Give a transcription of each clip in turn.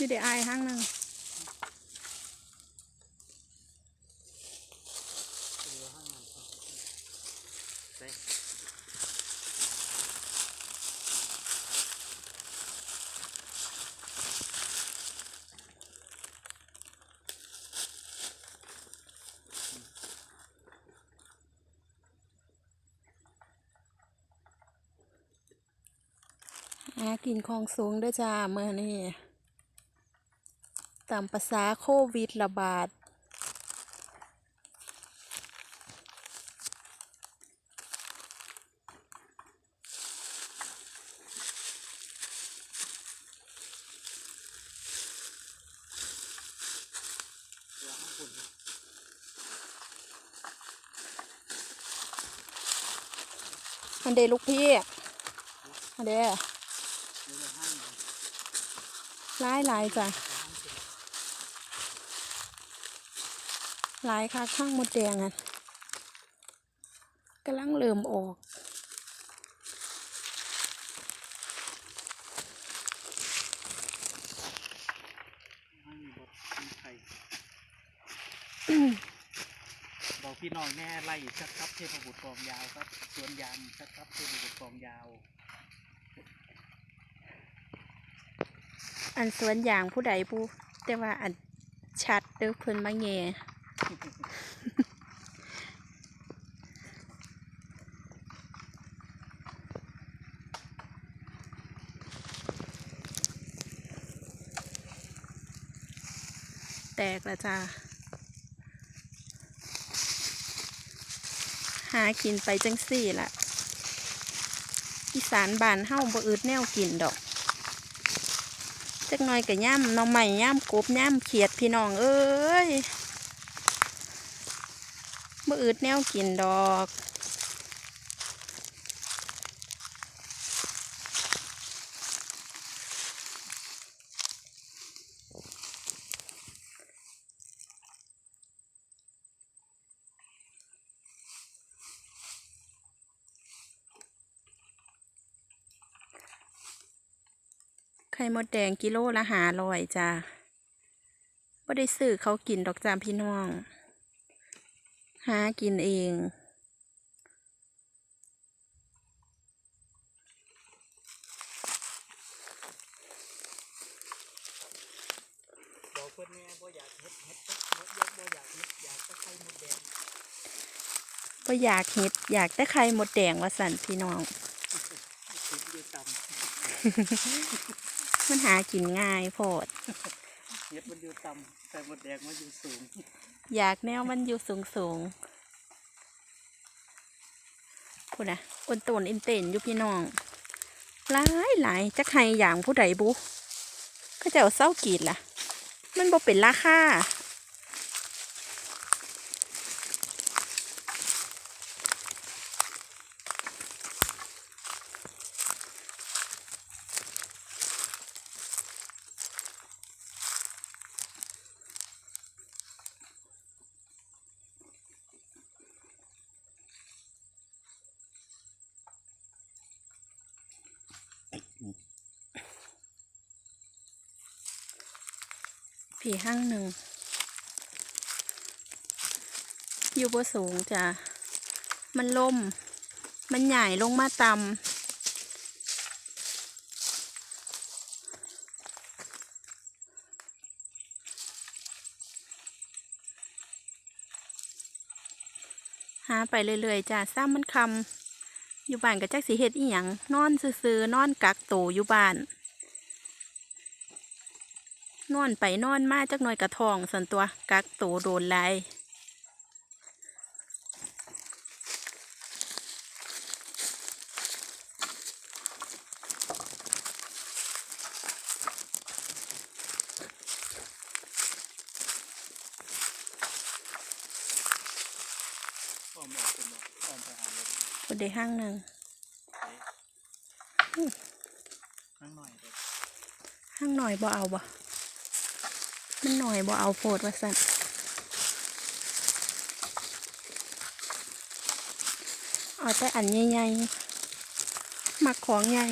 นี่ได้อายห้างหนึ่งหากินของสูงด้วยจ้าเมื่อนี้ ตามภาษาโควิดระบาดอันเดลูกพี่ อันเดหลายหลายจ้ะ หลายค่ะข้างมดแดงอะกำลังเริ่มออก บอกพี่น้องแน่ไล่ชักครับเทพบุตรกองยาวครับสวนยางชักครับเทพบุตรกองยาว อันสวนอย่างผู้ใดผู้แต่ว่าอันชัดเด้อเพิ่นมาแง่ แตกแล้วจ้า หากินไปจังสี่ละอีสานบานเฮาบ่อึดแนวกินดอกจักหน่อยกับย่ำน้องใหม่ย่ำกบย่ำเขียดพี่น้องเอ้ย อืดแนวกินดอกไข่มดแดงกิโลละหาลอยจ้าบ่ได้ซื้อเขากินดอกจามพี่น้อง หากินเอง บอกเพื่อนแน่บ่อยากเฮ็ดเฮ็ดบ่บ่อยากเฮ็ดอยากตะไคร้หมดแดงก็อยากเห็ดอยากได้ไข่มดแดงว่าสันพี่น้องถึงอยู่ต่มันหากินง่ายโพดำ เฮ็ดมันอยู่ต่ำแต่หมดแดงมันอยู่สูง อยากแนวมันอยู่สูงสูงพูดนะอนโตนอินเตนอยู่พี่น้องหลายหลายจะใครอย่างผู้ใดบุก็จะเอาเศร้ากีดล่ะ มันบ่เป็นราคา ผีห้างหนึ่ง อยู่บ่สูงจ้ะ มันล่ม มันใหญ่ลงมาต่ำหาไปเรื่อยๆจ้ะซ้ำมันคำอยู่บ้านก็จักสิเฮ็ดอีหยังนอนซื่อๆนอนกักโตอยู่บ้าน นอนไปนอนมาจักหน่อยกระทองสันตัวกักโตวโดนหลายอ้อมออกเป็นบ่อ้อมไปหาเลยคนได้ห้างหนึ่งข้างหน่อยเลยห้างหน่อยบ่เอาบ่ มันหน่อยบ่เอาโพดว่าสันเอาแต่อันใหญ่ๆมักของใหญ่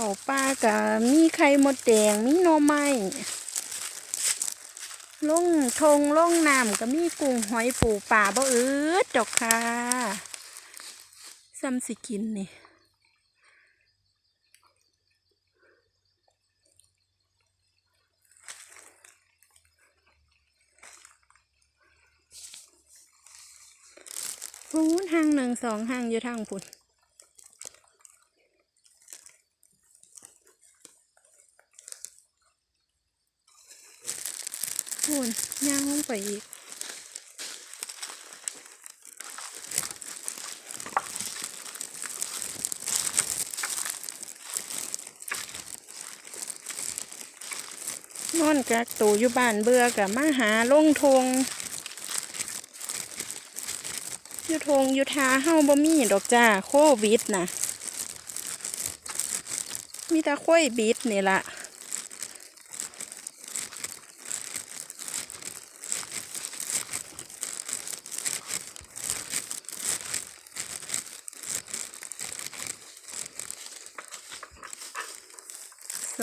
เขาปลากับมีไข่มดแดงมีหน่อไม้ลงทงล่งน้ำก็มีกุ้งหอยปูปลาบ่อืดดอกค่ะซ้ำสิกินนี่พูนห้างหนึ่งสองห้างอยู่ทางพุ่น พูนย่างลงไปอีกนอนกักตัวอยู่บ้านเบื่อกับมาหาลงทงอยุทงอยุทาเฮาบ่มีดอกจ้าโควิดนะมีแต่ค่อยบิดนี่ละ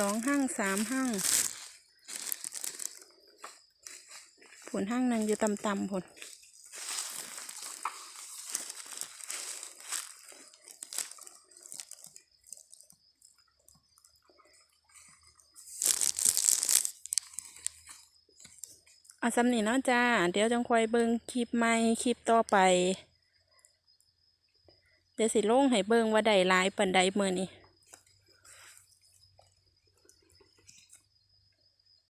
สองห้างสามห้างผลห้างหนึงอยู่ต่ำๆผลเอาสำนีเนาะจ้า เดี๋ยวจังคอยเบิงคลิปใหม่คลิปต่อไป เดี๋ยวสิลงให้เบิงว่าได้หลายปันใดเมื่อนี้